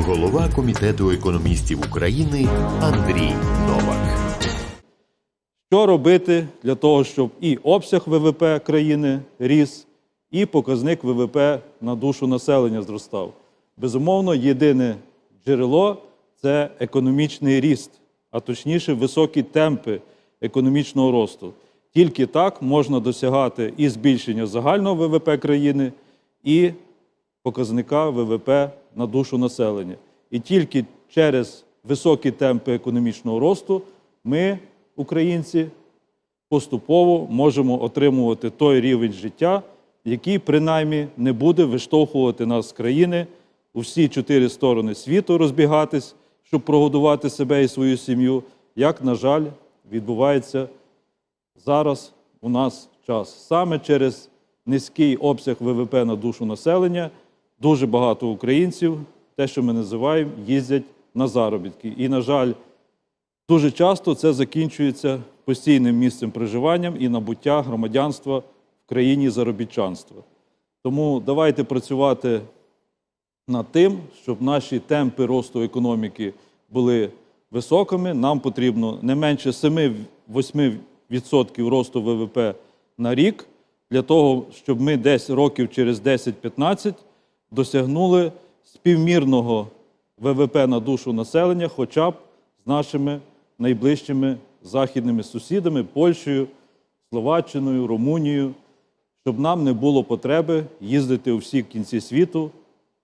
голова комітету економістів України Андрій Новак. Що робити для того, щоб і обсяг ВВП країни ріс, і показник ВВП на душу населення зростав? Безумовно, єдине джерело це економічний ріст, а точніше, високі темпи економічного росту. Тільки так можна досягати і збільшення загального ВВП країни, і показника ВВП на душу населення. І тільки через високі темпи економічного росту ми, українці, поступово можемо отримувати той рівень життя, який принаймні не буде виштовхувати нас з країни у всі чотири сторони світу розбігатись, щоб прогодувати себе і свою сім'ю, як, на жаль, відбувається зараз у нас час. Саме через низький обсяг ВВП на душу населення дуже багато українців, те, що ми називаємо, їздять на заробітки. І, на жаль, дуже часто це закінчується постійним місцем проживанням і набуття громадянства в країні заробітчанства. Тому давайте працювати над тим, щоб наші темпи росту економіки були високими. Нам потрібно не менше 7-8% росту ВВП на рік для того, щоб ми десь років через 10-15 досягнули співмірного ВВП на душу населення, хоча б з нашими найближчими західними сусідами Польщею, Словаччиною, Румунією, щоб нам не було потреби їздити у всі кінці світу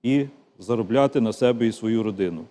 і заробляти на себе і свою родину.